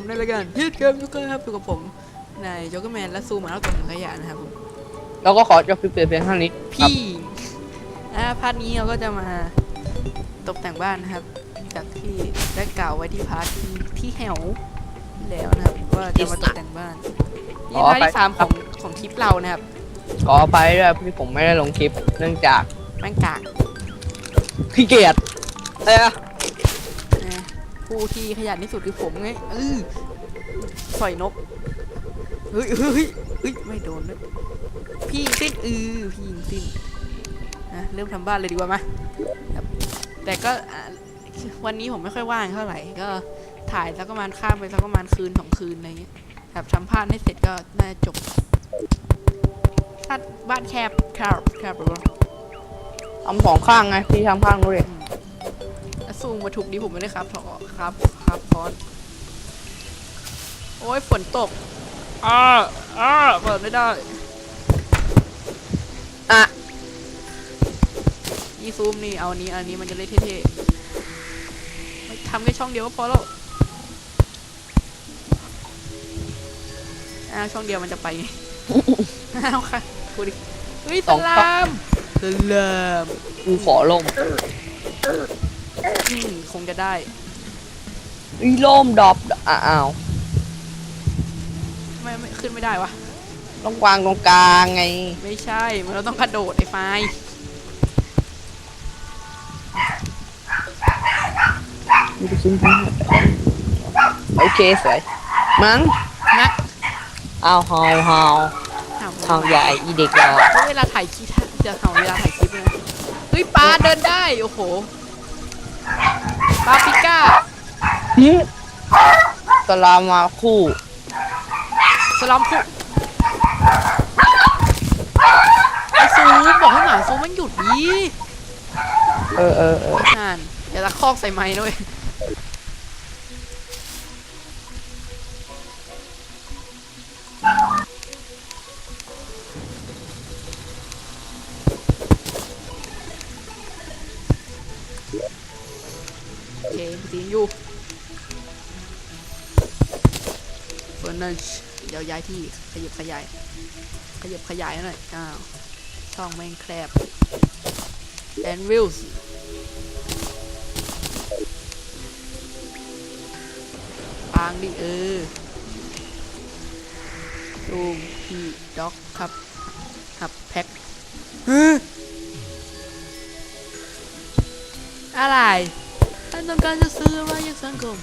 วัสดีครับผมอยู่กับผมในรายการฮิตเกมยูเกอร์ครับอยู่กับผมนายจ็อกเกอร์แมนและซูมาแล้วตัวหนึ่งขยะนะครับผมเราก็ขอจบคลิปเพียงเท่านี้ครับพี่ อ่าพาร์ทนี้เราก็จะมาตกแต่งบ้านนะครับ จากที่ได้กล่าวไว้ที่พาร์ทที่ที่แหวที่แล้วนะครับว่าจะมาตกแต่งบ้านนี่พาร์ทที่สามของของทริปเรานะครับขอไปด้วยที่ผมไม่ได้ลงคลิปเนื่องจากแม่งกากขี้เกียจเอ้ยนะ ผู้ที่ขยันที่สุดคือผมไงเออสอยนกเฮ้ยเฮ้ยเฮ้ยไม่โดนด้วยพี่ยิงสิ้นเออพี่ยิงสิ้นนะเริ่มทำบ้านเลยดีกว่ามาครับแต่ก็วันนี้ผมไม่ค่อยว่างเท่าไหร่ก็ถ่ายสักประมาข้ามไปสักประมาคืนสองคืนอะไรเงี้ยครับทำพานให้เสร็จก็น่าจะจบถ้าบ้านแคบแคบแคบหรือเปล่าทำสองข้างไงพี่ทำข้างด้วยแล้ว ซูมมาถูกนี้ผมไม่ได้ครับถอครับครับพอนโอ้ยฝนตกอ้าอ้าเปิดไม่ได้อะยี่ซูมนี่เอาอันนี้อันนี้มันจะเล่เท่ๆไม่ทำแค่ช่องเดียวก็พอแล้วอ้าวช่องเดียวมันจะไปไงอ้าวค่ะพูดดิเฮ้ยสลามสลามกูขอล่ม อืมคงจะได้ อีล่มดรอปอะอ้าวไม่ไม่ขึ้นไม่ได้วะ ต้องวางตรงกลางไง ไม่ใช่ มันเราต้องกระโดดไอ้ไฟล์โอเคสวยมั้งนะเอาเฮาเฮาเห่าเฮาใหญ่อีเด็กเราเพราะเวลาถ่ายคลิปจะเห่าเวลาถ่ายคลิปเลยนะเฮ้ยปลาเดินได้ โอ้โห ปลาปิก้าหึสลามมาคู่สลัมคุไอซูมบอกให้หมาซูมมันหยุดดีเออเออเออนั่นอย่าตะคอกใส่ไม้ด้วย โอเคซีนอยู่เฟิร์นนันเดี๋ยวย้ายที่ขยับขยาย ขยับขยายหน่อยอ้าวช่องแม่งแคบแอนวิลส์ปางดิเออซูมพี่ด็อกครับครับแพ็คอะไรท่าน ต้องการจะซื้ออะไรยังสังคม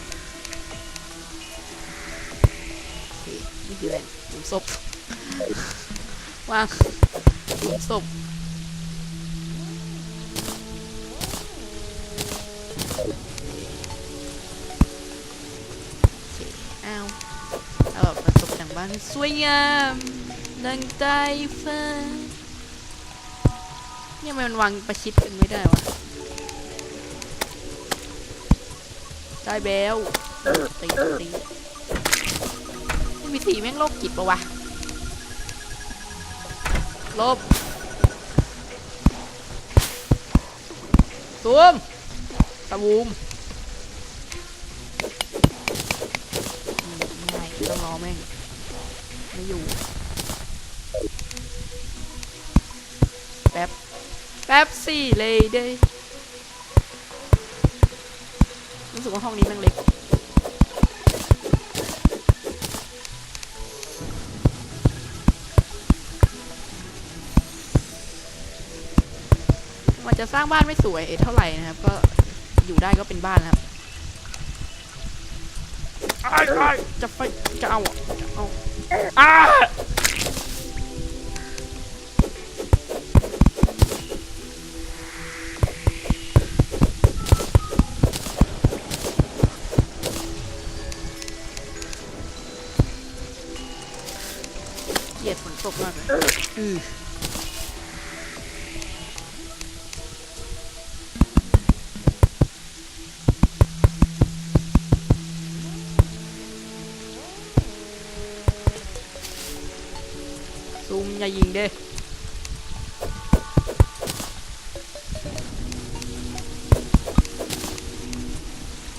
นี่คืออะไรหลุมศพวางหลุมศพโอเอาเอาแบบมาตกแต่งบ้านสวยงามดังใจฟ้าเนี่ยมมันวางประชิดกันไม่ได้วะ ได้เบลตีตีนี่มีสีแม่งโรคจิตปะวะลบตูมตะบูมอืมไม่ต้องรอแม่ง ไม่อยู่ แป๊บ แป๊บสี่เลยเด้ รู้สึกว่าห้องนี้แม่งเล็ก มันจะสร้างบ้านไม่สวยเท่าไหร่นะครับ ก็อยู่ได้ก็เป็นบ้านนะครับอ้ายอ้ายจะไปจะเอาอะจะเอา กมากเลยอือซูมอย่ายิงเด้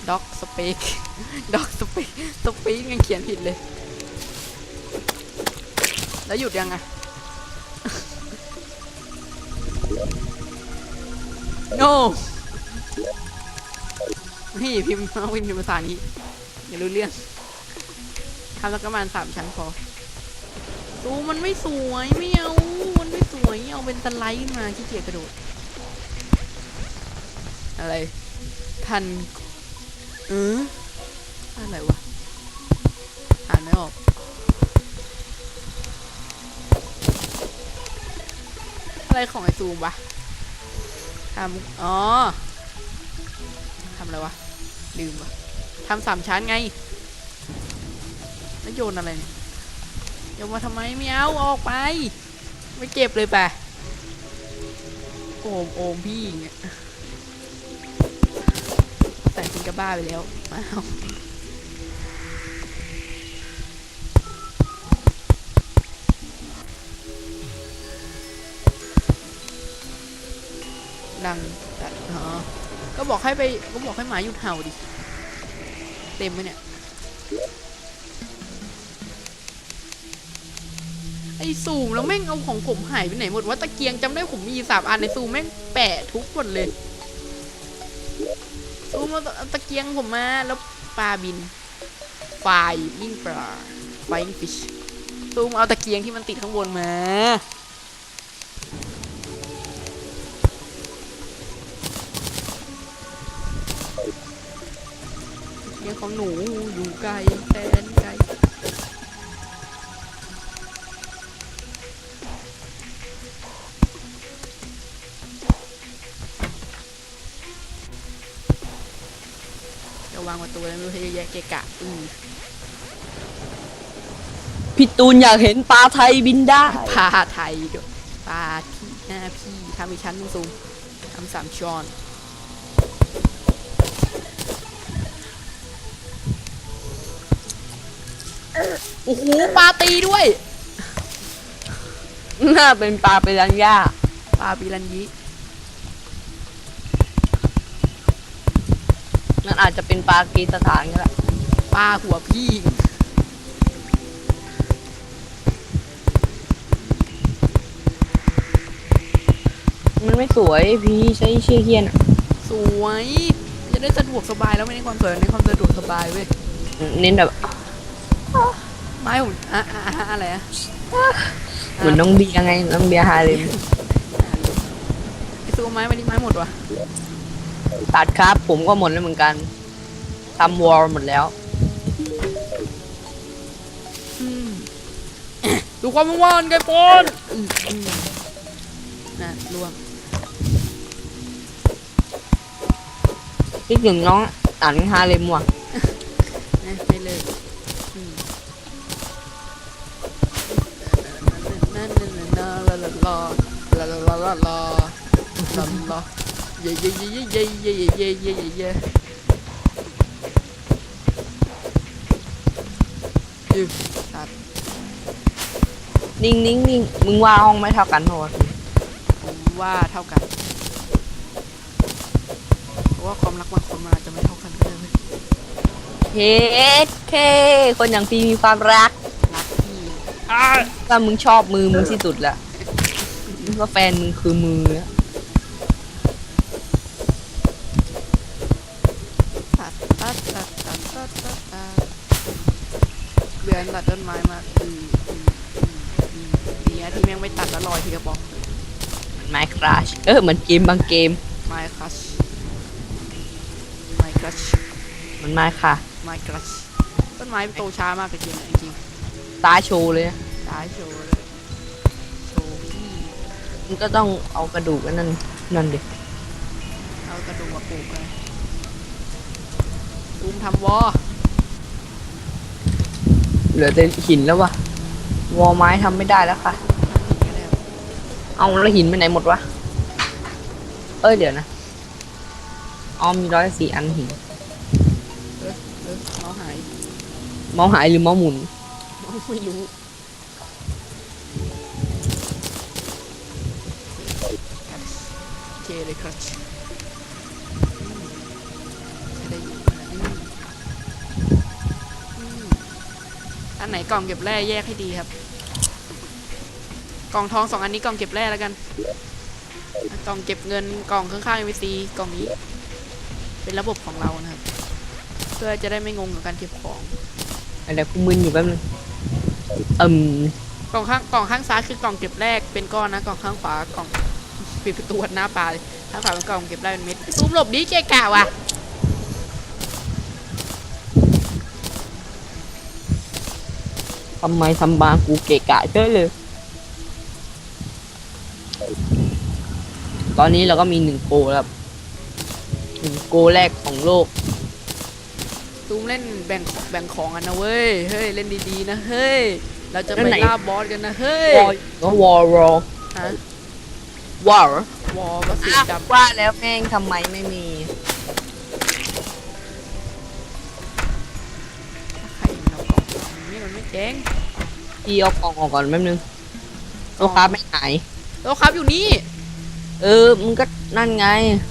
ด็อกสเปกด็อกสเปกสเปกยังเขียนผิดเลย แล้วหยุดยังไง no นี่พิมพ์วินพิมพ์ภาษานี้ อย่ารู้เรื่องทำแล้วก็ประมาณสามชั้นพอดูมันไม่สวยไม่เอา มันไม่สวยเอาเป็นสไลด์ขึ้นมาขี้เกียจกระโดด อะไร ทัน เอออะไรวะ อะไรของไอซูมวะทำอ๋อทำอะไรวะ ลืมวะทำสามชั้นไงแล้วโยนอะไรเนี่ยโยนมาทำไมไม่เอาออกไป ไม่เจ็บเลยปะโอมโอมพี่เงี้ยแต่จริงก็บ้าไปแล้วมาเอา ดังตัดอ๋อก็บอกให้ไปก็บอกให้หมาหยุดเห่าดิ เต็มไหมเนี่ย ไอ้ซูมแล้วแม่งเอาของผมหายไปไหนหมดว่าตะเกียงจำได้ผมมีสามอันในซูมแม่งแปะทุกหมดเลยซูมเอาตะเอาตะเกียงผมมาแล้วปลาบินไฟยิ่งปลาไฟยิ่งฟิชซูมเอาตะเกียงที่มันติดข้างบนมา หนูอยู่ไกลแสนไกลจะวางประตูแล้วไม่รู้ให้เยอะแยะเกะกะอือพี่ตูนอยากเห็นปลาไทยบินได้พาไทยด้วยปลาที่หน้าพี่ทำอีกชั้นหนึงสูงทำสามช้อน โอ้โหปลาตีด้วย น่าเป็นปลาไปรันย่าปลาปิรันยินั่นอาจจะเป็นปลากีสถานก็ได้ปลาหัวพี่ มันไม่สวยพี่ใช้เชี่ยเฮียนอะสวย จะได้สะดวกสบายแล้วไม่ในความสวยในความสะดวกสบายเว้ย เน้นแบบ ไม้ผมอะอะอะอะไรอะเหมือนน้องเบียร์ไงน้องเบียร์ฮาเลมไอซูไม้มาดิไม้หมดวะตัดครับผมก็หมดแล้วเหมือนกันทำวอลหมดแล้ว อืมดูความว่างๆไกปอนอืมอืมน่ะรวมคิดถึงน้องอันฮาเลมว่ะนะ ลาลาลาลาลาลาลาลาลาลาเย่เย่เย่เย่เย่เย่เย่เย่เย่เย่ยืตัดนิ่งนิ่งนิ่งมึงว่าห้องไม่เท่ากันโหดผมว่าเท่ากันเพราะว่าความรักบางคนมันอาจจะไม่เท่ากันก็ได้เว้ยเฮ้เคคนอย่างพี่มีความรักรักพี่ว่ามึงชอบมือมึงที่สุดละ ว่าแฟนมึงคือมืออะตัดตัดตัดตัดตัดตัดตัดเดือนตัดต้นไม้มาอืออืออืออือดีนะที่แม่งไม่ตัดแล้วลอยทีกระบอกไมคราชเออเหมือนเกมบางเกม ไม้คลัชไม้คลัชมันมาค่ะ ไม้คลัชต้นไม้โตช้ามากเลยจริงๆจริงตาโชว์เลยนะๆตายโชว์เลย มันก็ต้องเอากระดูกอันนั่นนั่นดิเอากระดูกมาปลูกเลยตูมทำวอเหลือแต่หินแล้ววะวอลไม้ทำไม่ได้แล้วค่ะ ทำผิดกันแล้วเอาแล้วหินไปไหนหมดวะ เอ้ยเดี๋ยวนะอ๋อมีร้อยสี่อันหิน เออเออเมาส์หายเมาส์หายหรือเมาส์หมุน ไม่รู้ very much อันไหนกล่องเก็บแร่แยกให้ดีครับ กล่องทองสองอันนี้กล่องเก็บแร่แล้วกัน กล่องเก็บเงินกล่องข้างๆ MVC กล่องนี้ เป็นระบบของเรานะครับ เพื่อจะได้ไม่งงกับการเก็บของอะไรดี๋กูมึนอยู่แป๊บนึงอืมกล่องข้างกล่องข้างซ้ายคือกล่องเก็บแร่เป็นก้อนนะกล่องข้างขวากล่อง ปิดประตูหน้าปลาเลยข้างขวาเป็นกล่องเก็บแรกเป็นเม็ดซูมหลบดีเกะกะว่ะทำไมทำบางกูเกะกะเจ้เลย ตอนนี้เราก็มีหนึ่งโกแล้วครับหนึ่งโกแรกของโลก ซูมเล่นแบ่งแบ่งของกันนะเว้ย เฮ้ย เล่นดีๆนะ เฮ้ย เราจะเล่ไปนไหนล่าบอสกันนะ เฮ้ยวอลก็วอลวอลฮะ วอลวอลก็สีดำว่าแล้วแม่งทำไมไม่มีใครมันเอากล่องนี่มันไม่เจ๊งพี่เอากล่องออกก่อนแป๊บนึงตัวค้าไม่หายแล้วครับอยู่นี่ เออมึงก็นั่นไง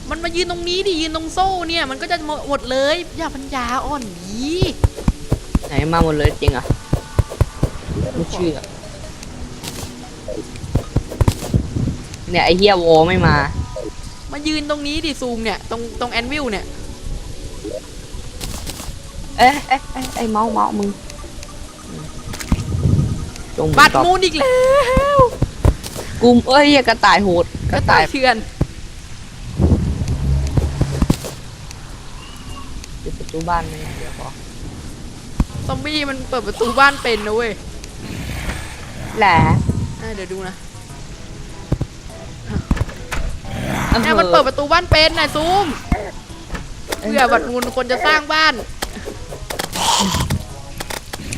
มันมายืนตรงนี้ดิยืนตรงโซ่เนี่ย มันก็จะหมดเลยอย่าปัญญาอ่อนดีไหนมาหมดเลยจริงอะไม่เชื่อ เนี่ยไอเฮียวอไม่มา มายืนตรงนี้ดิซูมเนี่ยตรงตรงแอนวิลเนี่ย เอ๊ะเอ๊ะเอ๊ะไอเมาส์เมาส์มึงจงบัตรตอบมูลอีกแล้วกลุ่มเอ้ยเหี้ยกระต่ายโหดกกระระต่าต่ายยเถื่อนปิดประตูบ้านไม่เดี๋ยวพอซอมบี้มันเปิดประตูบ้านเป็นนะเว้ยแหละอะเดี๋ยวดูนะ เนี่ยมันเปิดประตูบ้านเป็นนะซูมเพื่อบัตรมูลคนจะสร้างบ้าน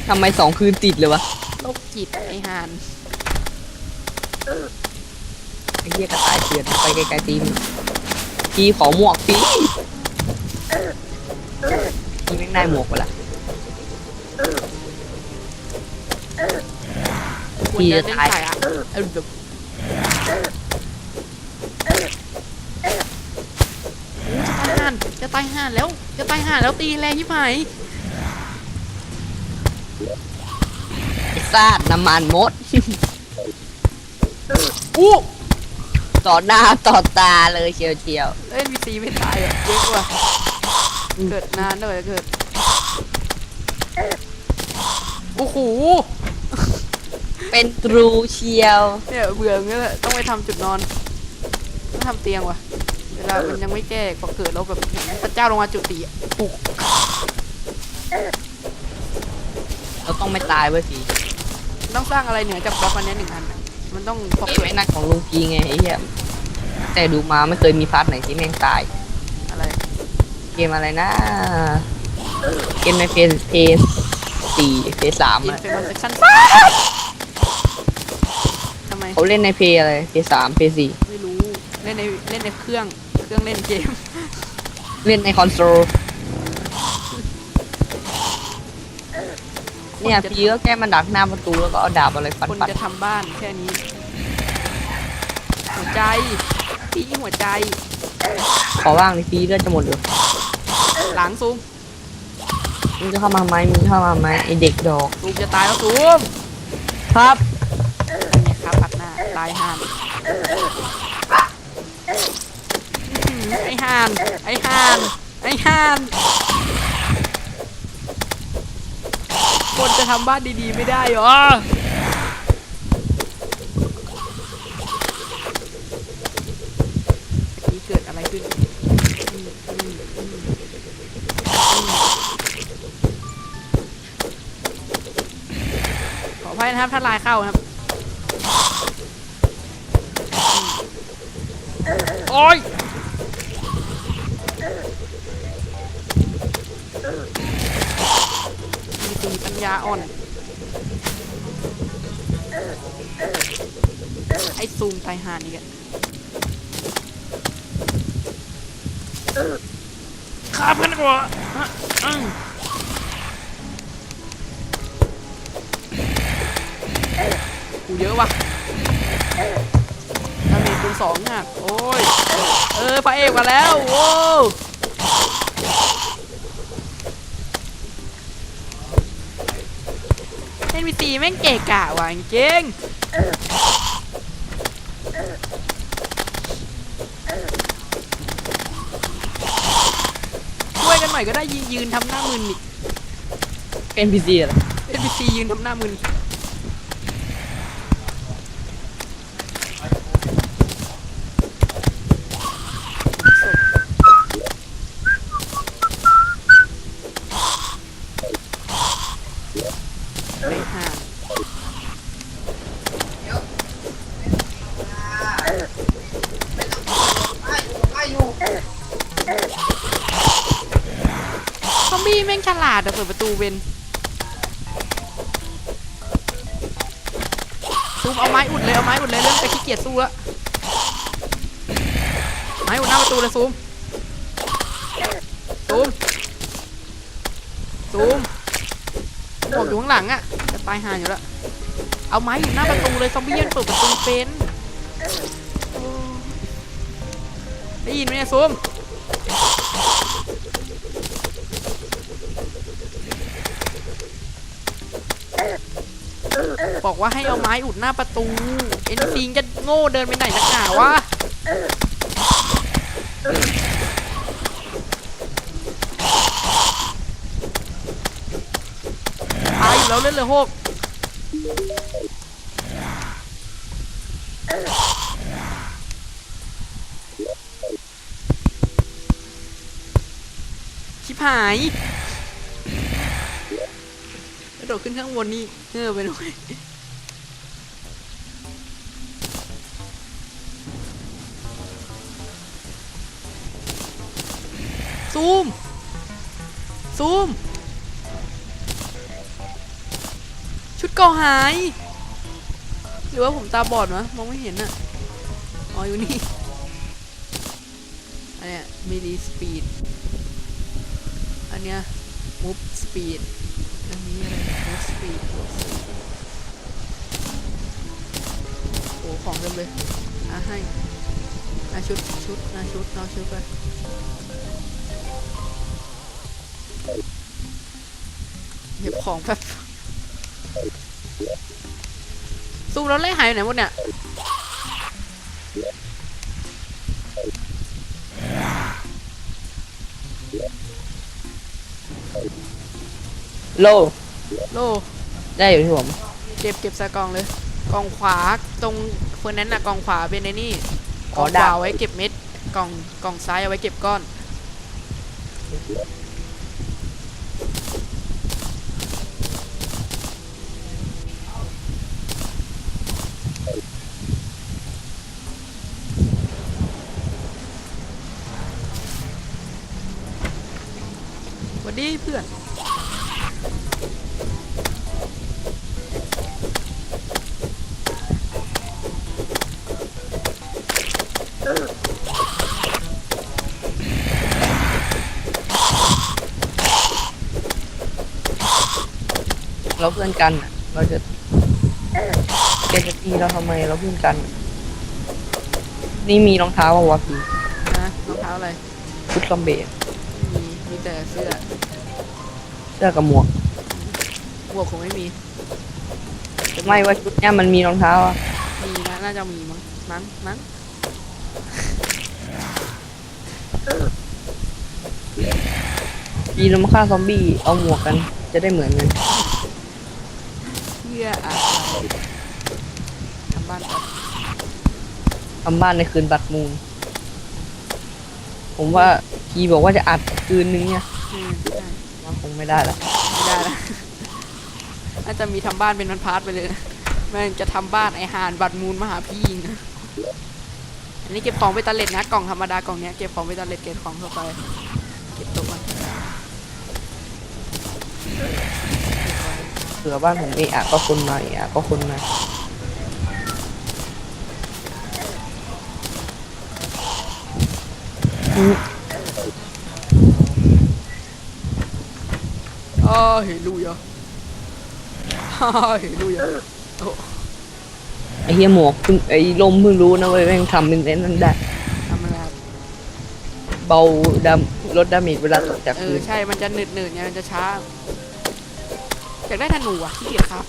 ทำไมสองคืนติดเลยวะโรคจิตไอหานไอ้เหี้ยกระต่ายเถื่อนไปไกลๆตีมพี่ขอหมวกพี่พี่ไม่งได้หมวกไปละควรจะเล่นไข่อะเออแบบจะตายห่าน จะตายห่านแล้ว จะตายห่านแล้วตีแรงที่ไหมไอ้ซาดน้ำมันมด อู้ต่อหน้าต่อตาเลยเชียวเชียวเล่นวีซีไม่ตายอะเยอะกว่าเกิดนานด้วยเกิดโอ้โหเป็นตรูเชียวเนี่ยเบื่องี้แหละต้องไปทำจุดนอนต้องทำเตียงว่ะเว ลามันยังไม่แก้พอเกิดเราแบบเห็นพระเจ้าลงมาจุติอะปุกเราต้องไม่ตายเว้ยพี่ต้องสร้างอะไรเหนือจากบล็อกอันเนี้ยหนึ่งอันอะมันต้องพอเกมเกิดไอ้นั่นของลุงพีไงไอ้เหี้ยแต่ดูมาไม่เคยมีพาร์ทไหนที่แม่งตาย อะไรเกมอะไรนะเกมในเพย์เพย์สี่เพย์สามอินอะเฟอร์เซชันทำไมเขาเล่นในเพย์อะไรเพย์สามเพย์สี่ไม่รู้เล่นในเล่นในเครื่องเค รื่องเล่นเกม เล่นในคอนโซลเนี่ยพี่ก็แค่มาดักหน้าประตูแล้วก็เอาดาบอะไรฟันคนฟันจะทำบ้านแค่นี้ หัวใจพี่หัวใจขอว่างในพี่เลือดจะหมดเลยหลังซูมมึงจะเข้ามาไหมมึงเข้ามาไหมไอเด็กดอกซูมจะตายแล้วซูมครับเนี่ยครับปัดหน้าตายห่านอื้อหือ ไอห่าน ไอห่าน ไอห่าน คนจะทำบ้านดีๆไม่ได้หรอเมื่เกิดอะไรขึ้นขออภัยนะครับถ้าลายเข้าครับ โอ้ย อ้ซูมไตหานี่กันข้ามกันดีกว่าฮะอืมกูเยอะว่ะดาเมจคูณสองอะ โอ้ย เออพระเอกมาแล้ว โว้วเอ็นพีซีแม่งเกะกะว่ะจริงช่วย กันหน่อยก็ได้ยืนยืนทำหน้ามึนอีก NPC อะไรเอ็นพีซียืนทำหน้ามึนไปห่าง ซอมบี้แม่งฉลาดอะเปิดประตูเวนซูมเอาไม้อุดเลยเอาไม้อุดเลยเริ่มจะขี้เกียจสู้ล้วไม้อุดหน้าประตูเลยซูมซูมซูมบอกอยู่ข้างหลังอะจะตายห่าอยู่แล้วเอาไม้อยู่หน้าประตูเลยซอมบี้ยังเปิดประตูเป็นได้ยินไหมเนี่ยซูม บอกว่าให้เอาไม้อุดหน้าประตู เอ็นซีจะโง่เดินไปไหนนักหนาวะตายแล้วเล่นเลยหกชิบหายกระโดดขึ้นข้างบนนี่เงอไปหน่อย ซูม ซูม ชุดเก่อหาย หรือว่าผมตาบอดวะมองไม่เห็นอะอ๋ออยู่นี่ อันเนี้ยมิลีสปีด อันเนี้ยมูฟสปีด อันนี้อะไรมูฟสปีดโอ้ของเต็มเลยอะให้อะชุดชุดอะชุดเอาชุดไป เก็บของแบบซูมแล้วเล่หายไปไหนหมดเนี่ยโล โล ได้อยู่ที่ผม เก็บเก็บใส่กล่องเลย กล่องขวาตรงเฟอร์นั้นน่ะกล่องขวาเป็นไอ้นี่ขกล่อองขดาวาวไว้เก็บเม็ด กล่องกล่องซ้ายเอาไว้เก็บก้อน ดีเพื่อนเราเพื่อนกันอะเราจะแกจะตีเราทำไมเราเพื่อนกัน นี่มีรองเท้าวะพี่นะรองเท้าอะไร ชุดซอมเบย์มีมีแต่เสื้อ สื้อกับหมวกหมวกคงไม่มีไม่ว่าชุดเนี้ยมันมีรองเท้าอะมีนะน่าจะมีมั้งมั้งมั้งยีเรามาฆ่าซอมบี้เอาหมวกกัน จะได้เหมือนกันเพื่ออะไรทำบ้านก่อนทำบ้านในคืนบัตรมูลผมว่าพีบอกว่าจะอัดคืนนึงเนี่ยอืมใช่มันคง ไม่ได้ละไม่ได้ละน่าจะมีทำบ้านเป็นวันพาร์ทไปเลยนะแม่งจะทำบ้านไอหานบัตรมูลมาหาพี่ยิงนะอันนี้เก็บของไปตะเล็ดนะกล่องธรรมดากล่องเนี้ยเก็บของไปตะเล็ดเก็บของเข้าไป เก็บตัวมันเผื่อบ้านผมเอะอะก็คนมาเอะอะก็คนมาาเฮลูยาฮ่าเฮลูยาโอ้ไอ้เฮียหมวกเพิ่งไอ้ลมเพิ่งรู้นะเว้ยแม่งทำเป็นเล่นนั่นได้ ทำอะไรครับเบาดำลดดาเมจเวลาตกจากเอพื้อนใช่มันจะหนืดหนืดๆไงมันจะช้าใจอยากได้ธนูอะขี้เกียจครับ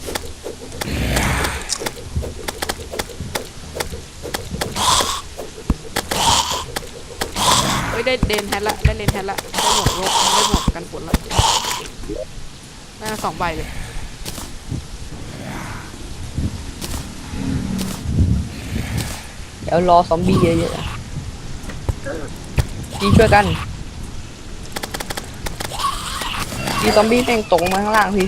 เฮ้ยได้เดนแฮทละได้เลนแฮทละได้หมวกโลกได้หมวกกันฝนละ ได้มาสองใบเลยเดี๋ยวรอซอมบี้เยอะๆอะพี่ช่วยกันพี่ซอมบี้แม่งตกลงมาข้างล่างพี่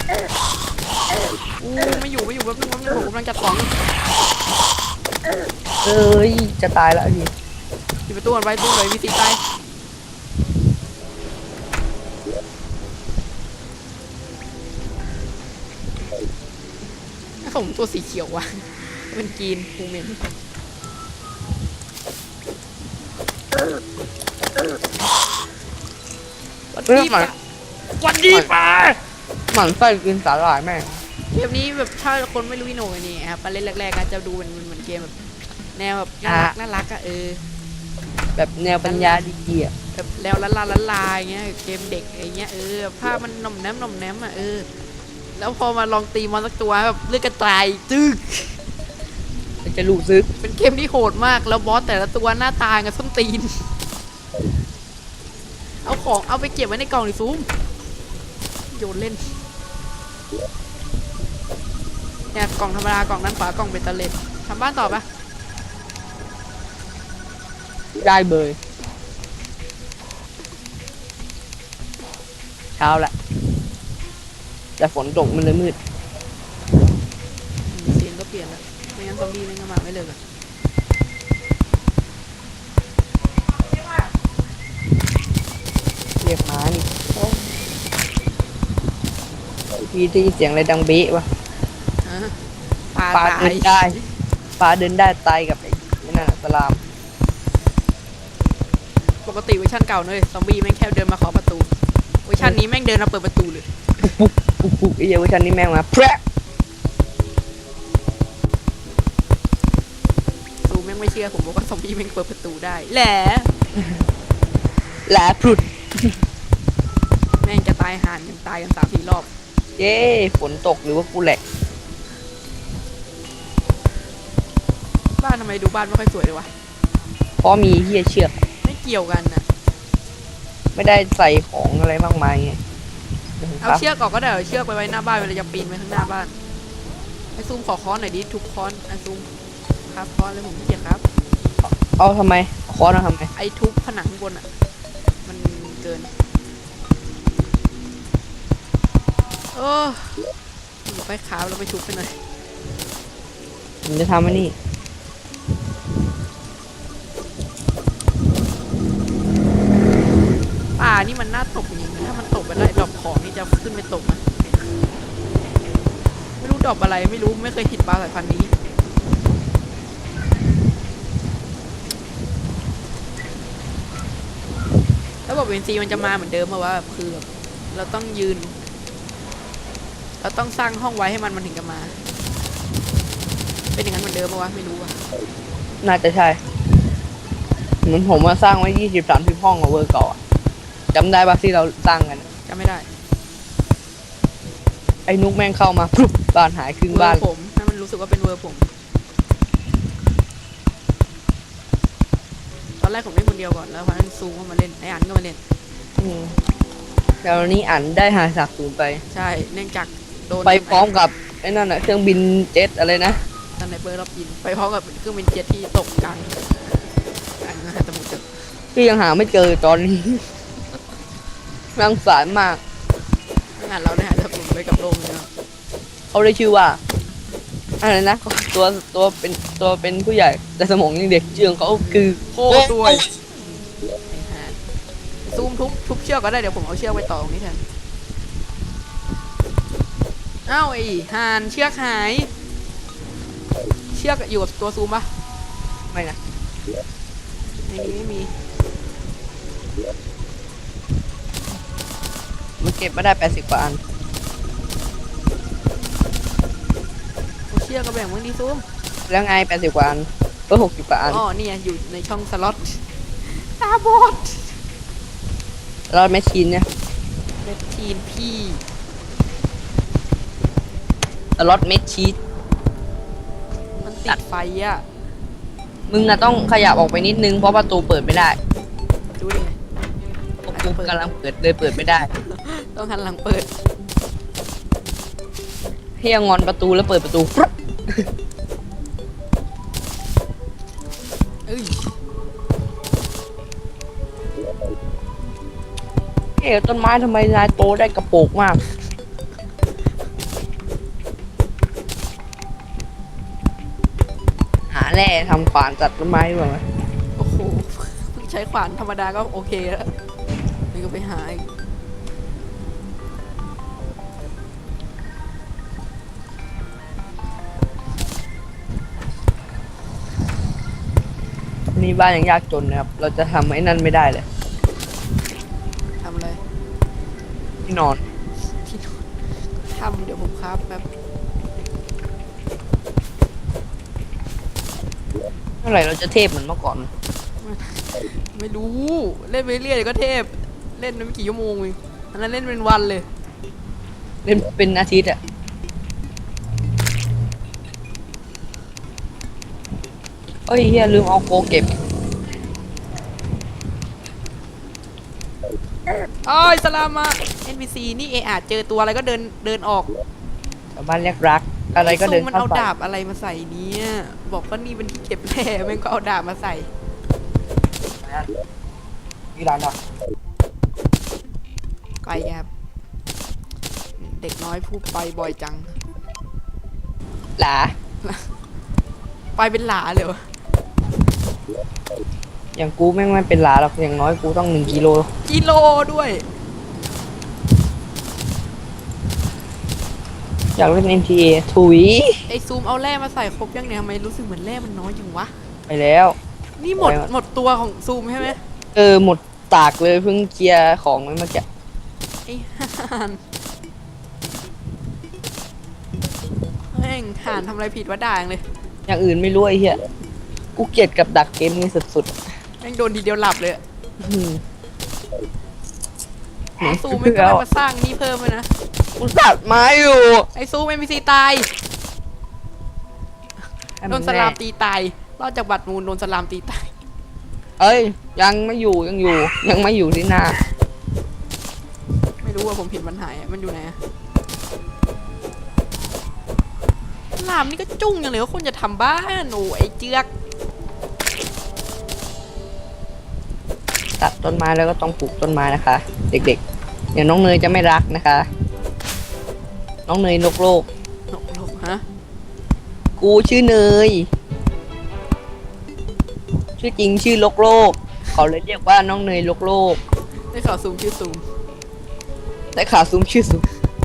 อู้ไม่อยู่ไม่อยู่แป๊บนึงแป๊บนึงผมกำลังจัดของอยู่เอ้ยจะตายแล้วพี่ปิดประตูก่อนไว้ตู้เลยมีสีตาย ผมตัวสีเขียวว่ะเป็นกรีนภูเมนวันเรื่องดีหมันปะวันดีปะหมันไส้กินสาหร่ายแม่งเกมนี้แบบถ้าคนไม่รู้วิโนกันนี่ครับมาเล่นแรกๆก็จะดูเป็นเหมือนเกมแบบแนวแบบน่ารักน่ารักอะเออ แบบแนวปัญญาดีๆอะแบบแล้วละลาละลาอย่างเงี้ยเกมเด็กอย่างเงี้ยเออภาพมันหน่อมแนมหน่อมแนมอะเออ แล้วพอมาลองตีมอนสักตัวแบบเลือดกระจายจึ๊กมันจะรู้ซึกเป็นเกมที่โหดมากแล้วบอสแต่ละตัวหน้าตากับส้นตีน เอาของเอาไปเก็บไว้ในกล่องดิซูมโยนเล่นเนี่ยกล่องธรรมดากล่องด้านขวากล่องเบตเตอร์เลตทำบ้านต่อปะได้เบยเช้าละ แต่ฝนตกมันเลยมืดอืมเสียงก็เปลี่ยนแล้วไม่งั้นซอมบี้แม่งก็มาไม่เลิกอะเรียกหมานี่พี่ได้ยินเสียงอะไรดังเบ๊ะวะฮะปลาปลาตาเดิยนได้ปลาเดินได้ตายกับไอ้นั่นน่ะสลาม ปกติเวอร์ชันเก่าเนยซอมบี้แม่งแค่เดินมาเคาะประตูเวอร์ชันนี้แม่งเดินมาเปิดประตูเลย ปุ๊ก ปุ๊กปุ๊กไอ้เหี้ยเวอร์ชันนี้แม่งมาแพร่ดูแม่งไม่เชื่อผมบอกว่าซอมบี้แม่งเปิดประตูได้แหละแหลพรุดแม่งจะตายห่านยังตายกันสามสี่รอบ เย้ฝนตกหรือว่ากูแหลกบ้านทำไมดูบ้านไม่ค่อยสวยเลยวะเพราะมีเฮียเชือกไม่เกี่ยวกันน่ะ ไม่ได้ใส่ของอะไรมากมายไง เอาเชือกออกก็ได้เอาเชือกไปไว้หน้าบ้านเวลาจะปีนไปข้างหน้าบ้านไอซูมขอค้อนหน่อยดิทุกค้อนไอซูมครับค้อนเลยผมขี้เกียจครับ เอาทำไมคอนเอาทำไมไอทุบผนังข้างบนอะ มันเกินโอ้อยู่ไปขาวเราไปทุบไปหน่อยผมจะทำอันนี้ ป่า นี่มันน่าตกจริงๆถ้ามันตกไปแล้วไอ้ดอกของนี่จะขึ้นไปตกนะไม่รู้ดอกอะไรไม่รู้ไม่เคยผิดปลาสายพันธุ์นี้แล้วบอกเวนซีมันจะมาเหมือนเดิมมาว่าแบบคือแบบเราต้องยืน เราต้องสร้างห้องไว้ให้มันมันถึงจะมา เป็นอย่างนั้นเหมือนเดิมปะวะไม่รู้อะน่าจะใช่ เหมือนผมมาสร้างไว้ยี่สิบสามสิบห้องกับเวอร์เก่าอะ จำได้ปะที่เราสร้างกันอะจำไม่ได้ไอ้นุกแม่งเข้ามาปุ๊บบ้านหายครึ่งเวอบ้าน ร์ผมถ้ามันรู้สึกว่าเป็นเวอร์ผม ตอนแรกผมเล่นคนเดียวก่อนแล้วพอนั้นซูมเข้ามาเล่นไอ้อันก็มาเล่น อืมแต่วันนี้อันได้หาสักศูนย์ไป ใช่เนื่องจากโดนไปพร้อมกับไอ้นั่นอะเครื่องบินเจ็ตอะไรนะ สไนเปอร์รอบยินไปพร้อมกับเครื่องบินเจ็ตที่ตกกลางกลางมหาสมุทร ที่ยังหาไม่เจอตอนนี้ น่าสงสารมากงานเราได้หายสมุทรไปกับโลกเลยนะเขาได้ชื่อว่าอะไรนะตัวตัวเป็นตัวเป็นผู้ใหญ่ แต่สมองยังเด็กชื่อของเขาคือโคตรด้วยไอ้ห่าซูมทุบทุบเชือกก็ได้เดี๋ยวผมเอาเชือกไปต่อตรงนี้แทนเอ้าไอ้ห่านเชือกหาย เชือกอยู่กับตัวซูมปะไม่นะในนี้ไม่มี มันเก็บมาได้แปดสิบกว่าอันเอาเชือกก็แบ่งมึงดีซูมแล้วไงแปดสิบกว่าอันก็หกสิบกว่าอันอ๋อเนี่ยอยู่ในช่องสล็อตตาบอดแล้วแมชชีนเนี่ยเมทีนพี่สล็อตเม็ดชีสมันติดไฟอะมึงอะต้องขยับออกไปนิดนึงเพราะประตูเปิดไม่ได้ดูดิพวกกูกำลังเปิดเลยเปิดไม่ได้ ต้องหันหลังเปิดเฮียงอนประตูแล้วเปิดประตูฟรึ๊บเอ้ยเฮ้ยต้นไม้ทำไมนายโตได้กระโปรงมาก หาแร่ทำขวานจัดต้นไม้ดีกว่าไหมโอ้โหเพิ่งใช้ขวานธรรมดาก็โอเคแล้วนี่ก็ไปหาอีก นี่บ้านยังยากจนนะครับ เราจะทำไอ้นั่นไม่ได้เลย ทำอะไรที่นอน ที่นอนทำเดี๋ยวผมครับแบบเมื่อไหร่เราจะเทพเหมือนเมื่อก่อน ไม่รู้ เล่นไปเรื่อยๆก็เทพ เล่นไม่กี่ชั่วโมงเองอันนั้นเล่นเป็นวันเลย เล่นเป็นอาทิตย์อะ เอ้ยเฮียลืมเอาโกเก็บอ้อยสลามมา NPC นี่เออาจเจอตัวอะไรก็เดินเดินออกชาวบ้านเรียกรัก อะไรก็เดินซูมมันเข้าเอาไปดาบอะไรมาใส่เนี่ยบอกว่านี่เป็นที่เก็บแร่แม่งก็เอาดาบมาใส่ที่ร้านอะไกลครับ เด็กน้อยพูดไปบ่อยจัง หลา ไปเป็นหลาเลยวะ อย่างกูแม่งไม่เป็นหลาหรอกอย่างน้อยกูต้องหนึ่งกิโลกิโลด้วย อยากเล่น MTA ถุยไอซูมเอาแร่มาใส่ครบยังเนี่ยทำไมรู้สึกเหมือนแร่มันน้อยจังวะ ไปแล้ว นี่หมดอะไรวะหมดตัวของซูมใช่ไหมเออหมดตากเลยเพิ่งเคลียร์ของไว้เมื่อกี้ไอ้ห่านแม่งห่านทำอะไรผิดวะด่างเลย อย่างอื่นไม่รู้ไอ้เหี้ย กูเกลียดกับดักเกมนี้สุดแม่งโดนทีเดียวหลับเลยอะๆอืมซูมไม่ก็ได้มาสร้างนี่เพิ่มเลยนะ กูตัดไม้อยู่ไอซูมไม่มีซีตาย โดนสลามตีตายรอดจากบัตรมูลโดนสลามตีตาย เอ้ย ยังไม่อยู่ยังอยู่ ยังไม่อยู่ที่หน้าไม่รู้ว่าผมผิดมันหายอะมันอยู่ไหนอะสลามนี่ก็จุ้งอย่างเลยว่าคนจะทำบ้านโอ้ไอเจือก ตัดต้นไม้แล้วก็ต้องปลูกต้นไม้นะคะ เด็กๆ เดี๋ยวน้องเนยจะไม่รักนะคะ น้องเนยโลกโลกหลกหลกฮะ กูชื่อเนย ชื่อจริงชื่อโลกโลก เขาเลยเรียกว่าน้องเนยโลกโลกได้ข่าวซูมชื่อซูม ได้ข่าวซุ้มชื่อซุ้ม